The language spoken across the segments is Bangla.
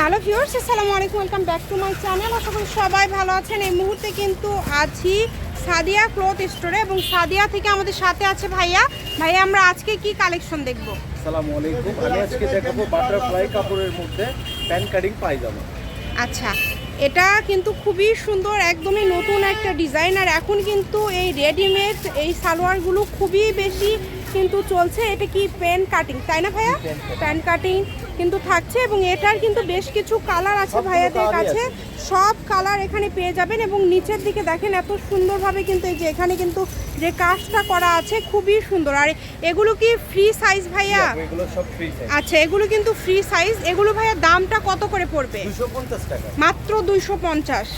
হ্যালো ভিউয়ার্স আসসালামু আলাইকুম welcome back to my channel. আশা করি সবাই ভালো আছেন। এই মুহূর্তে কিন্তু আছি সাদিয়া ক্লথ স্টোরে এবং সাদিয়া থেকে আমাদের সাথে আছে ভাইয়া। ভাইয়া আমরা আজকে কি কালেকশন দেখব? আসসালামু আলাইকুম। আমি আজকে দেখাবো বাটারফ্লাই কাপড়ের মধ্যে প্যান কাটিং পায়জামা। আচ্ছা এটা কিন্তু খুবই সুন্দর একদমই নতুন একটা ডিজাইন। আর এখন কিন্তু এই রেডিমেড এই সালোয়ারগুলো খুবই বেশি কিন্তু চলছে। এটা কি প্যান কাটিং তাই না ভাইয়া? Pan cutting. কিন্তু থাকছে এবং এটার কিন্তু বেশ কিছু কালার আছে ভাইয়াদের কাছে। সব কালার এখানে পেয়ে যাবেন এবং নিচের দিকে দেখেন এত সুন্দরভাবে কিন্তু এই যে এখানে কিন্তু যে কাজটা করা আছে খুবই সুন্দর। আর এগুলো কি ফ্রি সাইজ ভাইয়া? আচ্ছা এগুলো কিন্তু ফ্রি সাইজ এগুলো ভাইয়া দামটা কত করে পড়বে? মাত্র দুইশো পঞ্চাশ।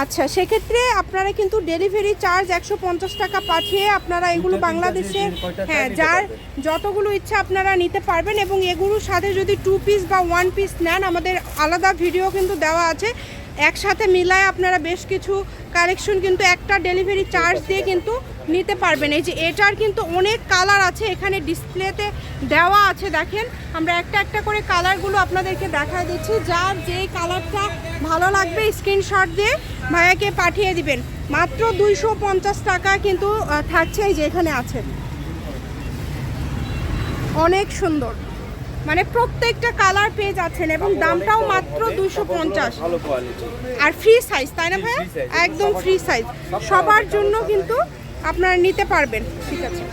আচ্ছা সেক্ষেত্রে আপনারা কিন্তু ডেলিভারি চার্জ একশো পঞ্চাশ টাকা পাঠিয়ে আপনারা এগুলো বাংলাদেশে হ্যাঁ যার যতগুলো ইচ্ছা আপনারা নিতে পারবেন এবং এগুলোর সাথে যদি টু পিস বা ওয়ান পিস নেন আমাদের আলাদা ভিডিও কিন্তু দেওয়া আছে। একসাথে মিলায় আপনারা বেশ কিছু কালেকশন কিন্তু একটা ডেলিভারি চার্জ দিয়ে কিন্তু নিতে পারবেন। এই যে এটার কিন্তু অনেক কালার আছে এখানে ডিসপ্লেতে দেওয়া আছে দেখেন। আমরা একটা একটা করে কালারগুলো আপনাদেরকে দেখা দিচ্ছি। যার যেই কালারটা ভালো লাগবে স্ক্রিনশট দিয়ে ভাইয়াকে পাঠিয়ে দিবেন। মাত্র দুইশো পঞ্চাশ টাকা কিন্তু থাকছে এই যে এখানে আছে অনেক সুন্দর। মানে প্রত্যেকটা কালার পেয়ে যাচ্ছেন এবং দামটাও মাত্র দুইশো পঞ্চাশ। আর ফ্রি সাইজ তাই না ভাইয়া? একদম ফ্রি সাইজ সবার জন্য কিন্তু আপনারা নিতে পারবেন। ঠিক আছে।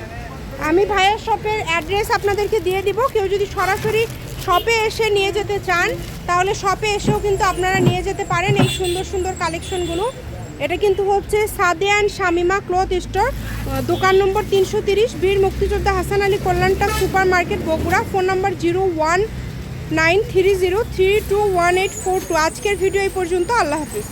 আমি ভাইয়ের শপের অ্যাড্রেস আপনাদেরকে দিয়ে দিব। কেউ যদি সরাসরি শপে এসে নিয়ে যেতে চান, তাহলে শপে এসেও কিন্তু আপনারা নিয়ে যেতে পারেন এই সুন্দর সুন্দর কালেকশনগুলো এটা কিন্তু হচ্ছে সাদিয়ান শামিমা ক্লথ স্টোর দোকান নম্বর তিনশো তিরিশ, বীর মুক্তিযোদ্ধা Hasan Ali কল্যাণটা super market Bogura phone number zero one nine three zero three two one eight four two. আজকের ভিডিও এই পর্যন্ত, আল্লাহ হাফিজ।